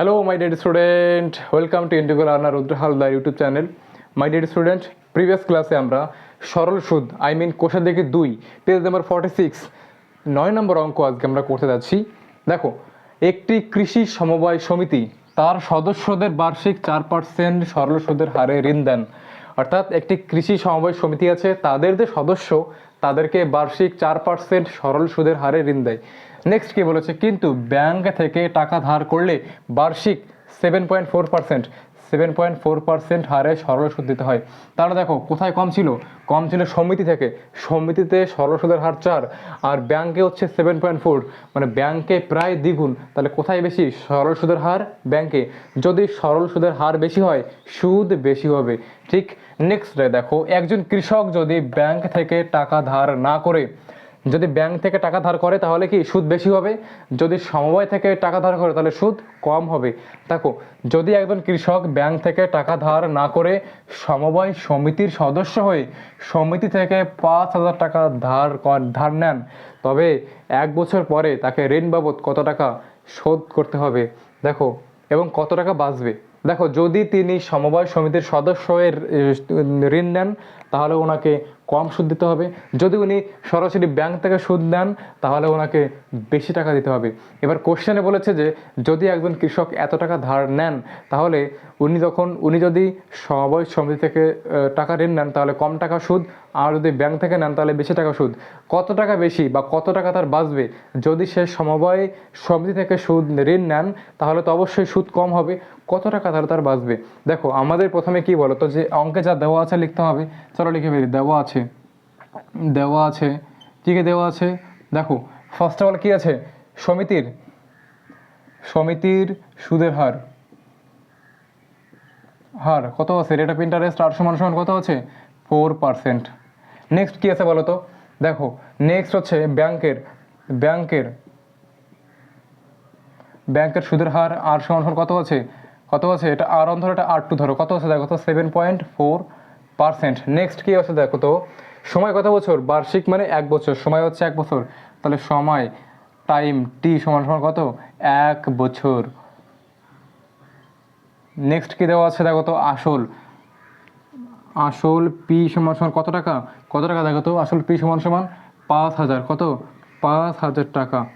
Hello my dear student welcome to Indigo Learner Rudra Haldar YouTube channel my dear student previous ক্লাসে আমরা সরল সুদ I mean কোষা দেখে দুই পেজ নাম্বার ফর্টি সিক্স নয় নম্বর অঙ্ক আজকে আমরা করতে যাচ্ছি। দেখো, একটি কৃষি সমবায় সমিতি, তার সদস্যদের বার্ষিক চার পার্সেন্ট সরল সুদের হারে ঋণ দেন। অর্থাৎ একটি কৃষি সমবায় সমিতি আছে, তাদের যে সদস্য, তাদেরকে বার্ষিক চার পার্সেন্ট সরল সুদের হারে ঋণ দেয়। নেক্সট কি বলেছে, কিন্তু ব্যাংক থেকে টাকা ধার করলে বার্ষিক seven point four percent seven point four percent হারে সরল সুদ দিতে হয়। তাহলে দেখো, কোথায় কম ছিল? কম ছিল সমিতি থেকে। সমিতিতে সরল সুদের হার চার, আর ব্যাংকে হচ্ছে সেভেন পয়েন্ট ফোর মানে ব্যাংকে প্রায় দ্বিগুণ। তাহলে কোথায় বেশি? সরল সুদের হার ব্যাংকে যদি সরল সুদের হার বেশি হয়, সুদ বেশি হবে। ঠিক নেক্সট দেখো, একজন কৃষক যদি ব্যাংক থেকে টাকা ধার না করে যদি ব্যাংক থেকে টাকা ধার করে, তাহলে কি সুদ বেশি হবে? যদি সমবায় থেকে টাকা ধার করে, তাহলে সুদ কম হবে। দেখো, যদি একজন কৃষক ব্যাংক থেকে টাকা ধার না করে সমবায় সমিতির সদস্য হয়ে সমিতি থেকে পাঁচ হাজার টাকা ধার ধার নেন, তবে এক বছর পরে তাকে ঋণ বাবদ কত টাকা শোধ করতে হবে? দেখো, এবং কত টাকা বাঁচবে? দেখো, যদি তিনি সমবায় সমিতির সদস্য হয়ে ঋণ নেন তাহলে ওনাকে কম সুদ দিতে হবে। যদি উনি সরাসরি ব্যাংক থেকে সুদ নেন, তাহলে ওনাকে বেশি টাকা দিতে হবে। এবার কোশ্চেনে বলেছে যে, যদি একজন কৃষক এত টাকা ধার নেন, তাহলে উনি যখন, উনি যদি সমবায় সমিতি থেকে টাকা ঋণ নেন, তাহলে কম টাকা সুদ, আর যদি ব্যাংক থেকে নেন, তাহলে বেশি টাকা সুদ। কত টাকা বেশি বা কত টাকা তার বাঁচবে? যদি সে সমবায় সমিতি থেকে সুদ ঋণ নেন, তাহলে তো অবশ্যই সুদ কম হবে। কত টাকা তাহলে তার বাঁচবে? দেখো, আমাদের প্রথমে কি বলো তো যে, অঙ্কে যা দেওয়া আছে লিখতে হবে। চলো লিখে ফেলি, দেওয়া আছে। দেওয়া আছে। কী দেওয়া আছে? দেখো ফার্স্ট অফ অল কী আছে? সমিতির। সমিতির সুদের হার। হার কত আছে? রেট অফ ইন্টারেস্ট আর সমান কত আছে? ফোর পার্সেন্ট নেক্সট কী আছে বলো তো? দেখো নেক্সট হচ্ছে ব্যাংকের। ব্যাংকের। ব্যাংকের সুদের হার সমান সমান কত আছে? কত আছে? এটা আর অন ধরো এটা আর টু ধরো। কত আছে? দেখো তো seven point four percent. Next কী আছে দেখো তো? সময় কত বছর? বার্ষিক মানে এক বছর। সময় হচ্ছে এক বছর। তাহলে সময়, টাইম, টি সমান সমান কত? এক বছর। নেক্সট কী দেওয়া আছে দেখো তো? আসল। আসল পি সমান সমান কত টাকা? কত টাকা দেখো তো? আসল পি সমান সমান পাঁচ হাজার। কত? পাঁচ হাজার টাকা।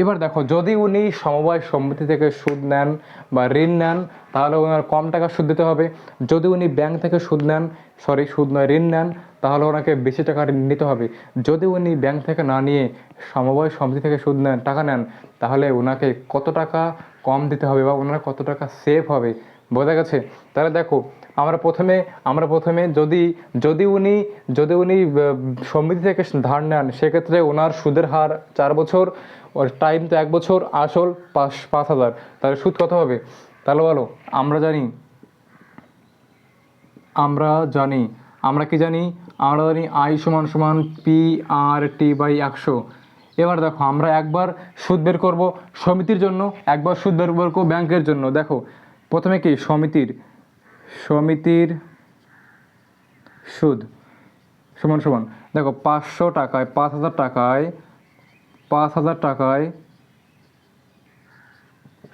এবার দেখো, যদি উনি সমবায় সমিতি থেকে সুদ নেন বা ঋণ নেন, তাহলে ওনার কম টাকা সুদ দিতে হবে। যদি উনি ব্যাংক থেকে সুদ নেন, সরি, সুদ নয়, ঋণ নেন, তাহলে ওনাকে বেশি টাকা নিতে হবে। যদি উনি ব্যাংক থেকে না নিয়ে সমবায় সমিতি থেকে সুদ নেন, টাকা নেন, তাহলে ওনাকে কত টাকা কম দিতে হবে বা ওনার কত টাকা সেভ হবে? বোঝা গেছে? তাহলে দেখো আমরা প্রথমে আমরা প্রথমে যদি যদি উনি যদি উনি সমিতি থেকে ধার নেন, সেক্ষেত্রে ওনার সুদের হার চার বছর টাইম তো এক বছর, আসল পাঁচ পাঁচ হাজার। তাহলে সুদ কত হবে? তাহলে বলো, আমরা জানি আমরা জানি, আমরা কি জানি? আমরা জানি আই সমান সমান পি আর টি বাই একশো। এবার দেখো, আমরা একবার সুদ বের করব সমিতির জন্য, একবার সুদ বের করব ব্যাংকের জন্য। দেখো, প্রথমে কি? সমিতির। সমিতির সুদ। সমান সমান। দেখো, পাঁচশো টাকায়, পাঁচ হাজার টাকায়, পাঁচ হাজার টাকায়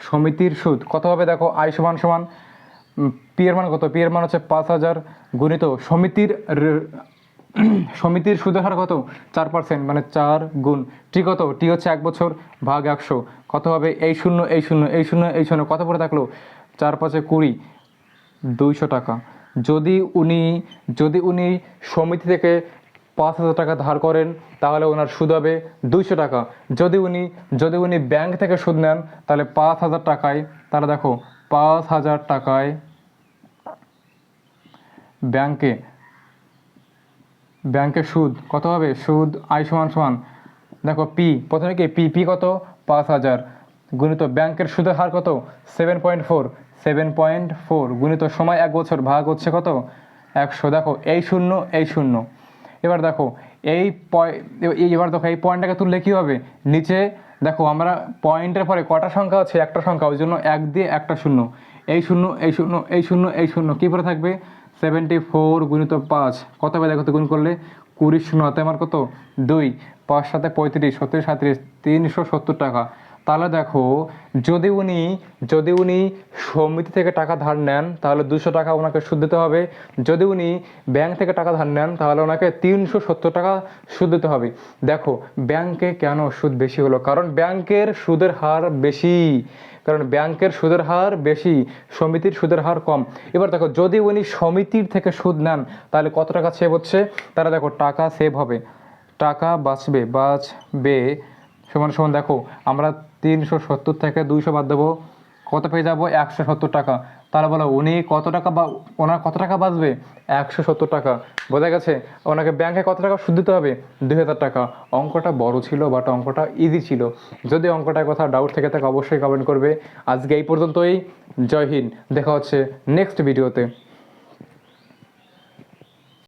সমিতির সুদ। কত হবে দেখো? আই সমান সমান পি এর মান কত? পি এর মান হচ্ছে পাঁচ হাজার গুণিত সমিতির সমিতির সুদের হার কত? চার পার্সেন্ট মানে চার গুণ। টি কত? টি হচ্ছে এক বছর ভাগ একশো। কত হবে? এই শূন্য এই শূন্য এই শূন্য এই শূন্য। কত পরে থাকল? চার পাঁচে কুড়ি। দুইশো টাকা। যদি উনি যদি উনি সমিতি থেকে পাঁচ হাজার টাকা ধার করেন, তাহলে ওনার সুদ হবে দুইশো টাকা। যদি উনি যদি উনি ব্যাংক থেকে সুদ নেন, তাহলে পাঁচ হাজার টাকায়, তাহলে দেখো, পাঁচ হাজার টাকায় ব্যাংকে ব্যাংকের সুদ কত হবে? সুদ আই সমান সমান, দেখো পি, প্রথমে কি পি পি কত? পাঁচ হাজার। গুণিত ব্যাংকের সুদের হার কত? Seven point four. Seven point four গুণিত সময় এক বছর ভাগ হচ্ছে কত? একশো। দেখো, এই শূন্য এই শূন্য। এবার দেখো, এই এবার দেখো, এই পয়েন্টটাকে তুললে কী হবে? নিচে, দেখো, আমরা পয়েন্টের পরে কটা সংখ্যা আছে? একটা সংখ্যা, ওই জন্য এক দিয়ে একটা শূন্য। এই শূন্য এই শূন্য এই শূন্য এই শূন্য, কী পরে থাকবে? সেভেন্টি ফোর গুণিত পাঁচ। কত হবে? দেখো তো গুণ করলে কুড়ি শূন্য। হাতে আমার কত? দুই। পাঁচ সাথে পঁয়ত্রিশ সত্তর সাঁত্রিশ, তিনশো সত্তর টাকা। তাহলে দেখো, যদি উনি যদি উনি সমিতি থেকে টাকা ধার নেন, তাহলে দুশো টাকা ওনাকে সুদ দিতে হবে। যদি উনি ব্যাংক থেকে টাকা ধার নেন, তাহলে ওনাকে তিনশো সত্তর টাকা সুদ দিতে হবে। দেখো, ব্যাংকে কেন সুদ বেশি হলো? কারণ ব্যাংকের সুদের হার বেশি। কারণ ব্যাংকের সুদের হার বেশি, সমিতির সুদের হার কম। এবার দেখো, যদি উনি সমিতির থেকে সুদ নেন, তাহলে কত টাকা সেভ হচ্ছে? তাহলে দেখো, টাকা সেভ হবে। টাকা বাঁচবে বাঁচবে, সমান সমান দেখো, আমরা তিনশো সত্তর থেকে দুইশো বাদ দেবো। কত পেয়ে যাব? একশো সত্তর টাকা। তাহলে বলো, উনি কত টাকা বা ওনার কত টাকা বাঁচবে? একশো সত্তর টাকা। বোঝা গেছে? ওনাকে ব্যাংকে কত টাকা সুদ দিতে হবে? দুই হাজার টাকা। অঙ্কটা বড় ছিল বাট অঙ্কটা ইজি ছিল। যদি অঙ্কটার কথা ডাউট থেকে থাকে, অবশ্যই কমেন্ট করবে। আজকে এই পর্যন্তই। জয় হিন্দ। দেখা হচ্ছে নেক্সট ভিডিওতে